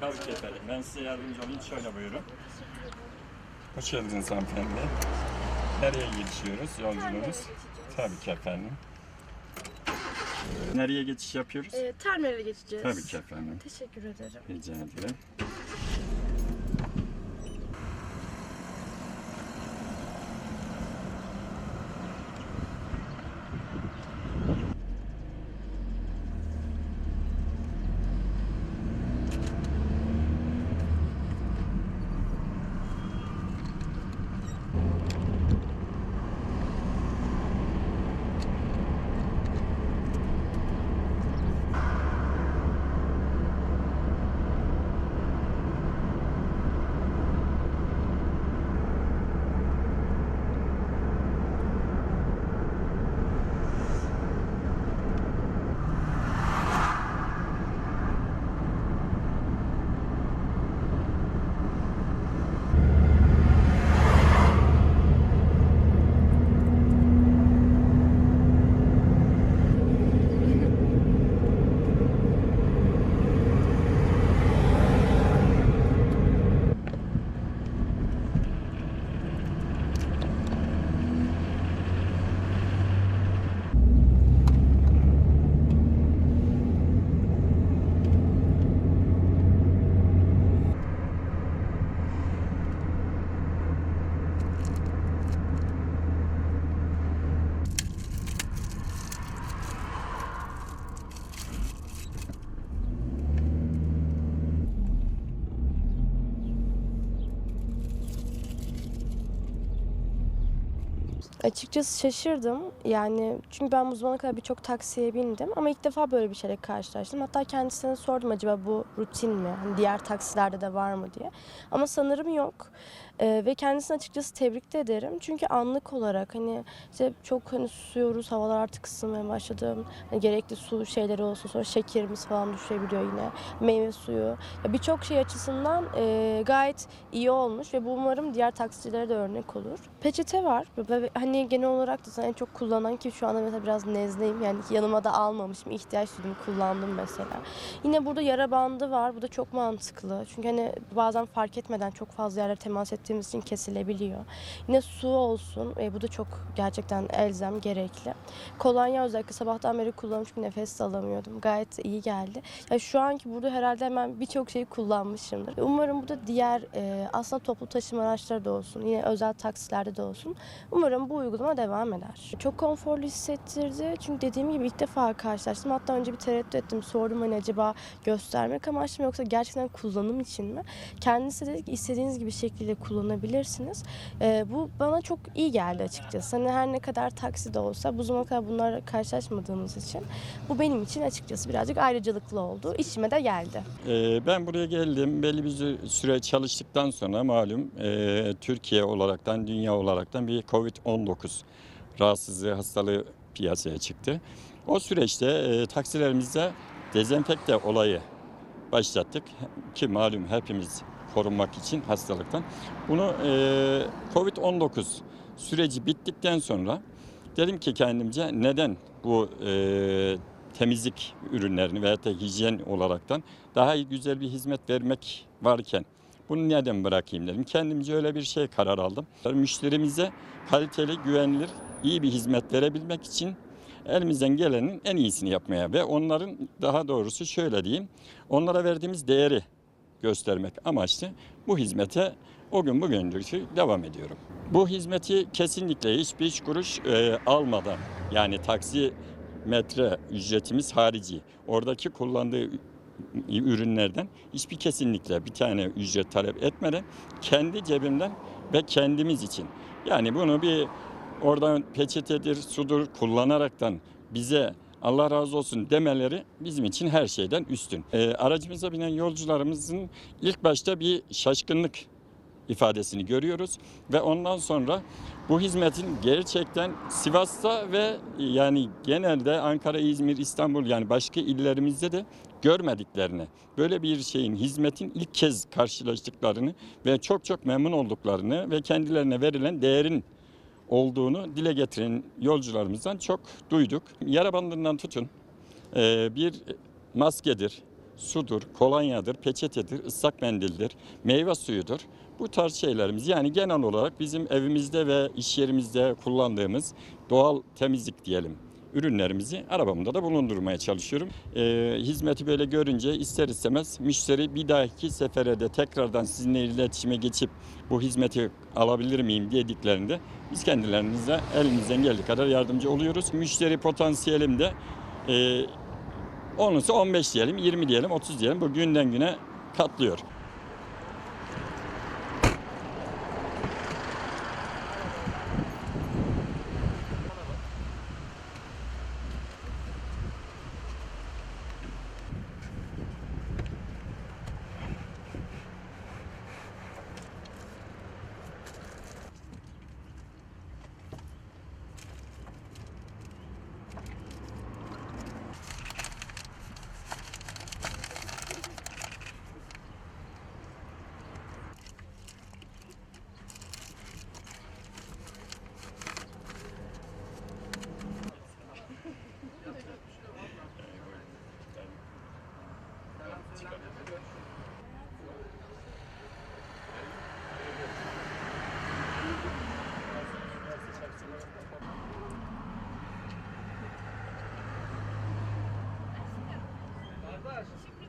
Tabii ki efendim. Ben size yardımcı olayım. Şöyle buyurun. Hoş geldiniz hanımefendi. Nereye geçiyoruz yolculuğumuz? Tabii ki efendim. Nereye geçiş yapıyoruz? Ee, terminale geçeceğiz. Tabii ki efendim. Teşekkür ederim. Rica ederim. Açıkçası şaşırdım. Yani çünkü ben bu zamana kadar birçok taksiye bindim ama ilk defa böyle bir şeyle karşılaştım. Hatta kendisine sordum acaba bu rutin mi? Hani diğer taksilerde de var mı diye. Ama sanırım yok. Ee, ve kendisini açıkçası tebrik de ederim. Çünkü anlık olarak hani işte çok hani susuyoruz, havalar artık ısınmaya başladı. Hani gerekli su şeyleri olsun sonra şekerimiz falan düşebiliyor yine. Meyve suyu. Birçok şey açısından e, gayet iyi olmuş ve bu umarım diğer taksicilere de örnek olur. Peçete var ve hani genel olarak da en çok kullanan ki şu anda mesela biraz nezleyim yani yanıma da almamışım ihtiyaç duydum kullandım mesela. Yine burada yara bandı var bu da çok mantıklı çünkü hani bazen fark etmeden çok fazla yerlere temas ettiğimiz için kesilebiliyor. Yine su olsun e, bu da çok gerçekten elzem gerekli. Kolonya özellikle sabahtan beri kullanmış çünkü nefes alamıyordum gayet iyi geldi. Ya şu anki burada herhalde hemen birçok şeyi kullanmışımdır. Umarım bu da diğer e, aslında toplu taşıma araçları da olsun, yine özel taksilerde de olsun. Umarım bu uygulama devam eder. Çok konforlu hissettirdi. Çünkü dediğim gibi ilk defa karşılaştım. Hatta önce bir tereddüt ettim. Sordum hani acaba göstermek amaçlı mı yoksa gerçekten kullanım için mi? Kendisi dedi ki istediğiniz gibi şekilde kullanabilirsiniz. E, bu bana çok iyi geldi açıkçası. Hani her ne kadar taksi de olsa bu zamana kadar bunlarla karşılaşmadığımız için bu benim için açıkçası birazcık ayrıcalıklı oldu. İçime de geldi. Ee, ben buraya geldim. Belli bir sü- süre çalıştıktan sonra malum e, Türkiye olaraktan, dünya olaraktan bir Covid-19 rahatsızlığı hastalığı piyasaya çıktı. O süreçte e, taksilerimizde dezenfekte olayı başlattık ki malum hepimiz korunmak için hastalıktan. Bunu e, Covid-19 süreci bittikten sonra dedim ki kendimce neden bu e, temizlik ürünlerini veya da hijyen olaraktan daha güzel bir hizmet vermek varken bunu neden bırakayım dedim. Kendimce öyle bir şey karar aldım. Müşterimize kaliteli, güvenilir, iyi bir hizmet verebilmek için elimizden gelenin en iyisini yapmaya ve onların daha doğrusu şöyle diyeyim, onlara verdiğimiz değeri göstermek amaçlı bu hizmete o gün bugündür devam ediyorum. Bu hizmeti kesinlikle hiçbir kuruş e, almadan yani taksi metre ücretimiz harici oradaki kullandığı ürünlerden hiçbir kesinlikle bir tane ücret talep etmeden kendi cebimden ve kendimiz için yani bunu bir oradan peçetedir, sudur kullanaraktan bize Allah razı olsun demeleri bizim için her şeyden üstün. Ee, aracımıza binen yolcularımızın ilk başta bir şaşkınlık ifadesini görüyoruz ve ondan sonra bu hizmetin gerçekten Sivas'ta ve yani genelde Ankara, İzmir, İstanbul yani başka illerimizde de görmediklerini, böyle bir şeyin hizmetin ilk kez karşılaştıklarını ve çok çok memnun olduklarını ve kendilerine verilen değerin olduğunu dile getiren yolcularımızdan çok duyduk. Yara bandından tutun, e, bir maskedir, sudur, kolonyadır, peçetedir, ıslak mendildir, meyve suyudur. Bu tarz şeylerimiz yani genel olarak bizim evimizde ve iş yerimizde kullandığımız doğal temizlik diyelim ürünlerimizi arabamda da bulundurmaya çalışıyorum. Ee, hizmeti böyle görünce ister istemez müşteri bir dahaki sefere de tekrardan sizinle iletişime geçip bu hizmeti alabilir miyim dediklerinde biz kendilerinize elimizden geldiği kadar yardımcı oluyoruz. Müşteri potansiyelim de e, onunsa 15 diyelim, 20 diyelim, 30 diyelim bu günden güne katlıyor. gracias.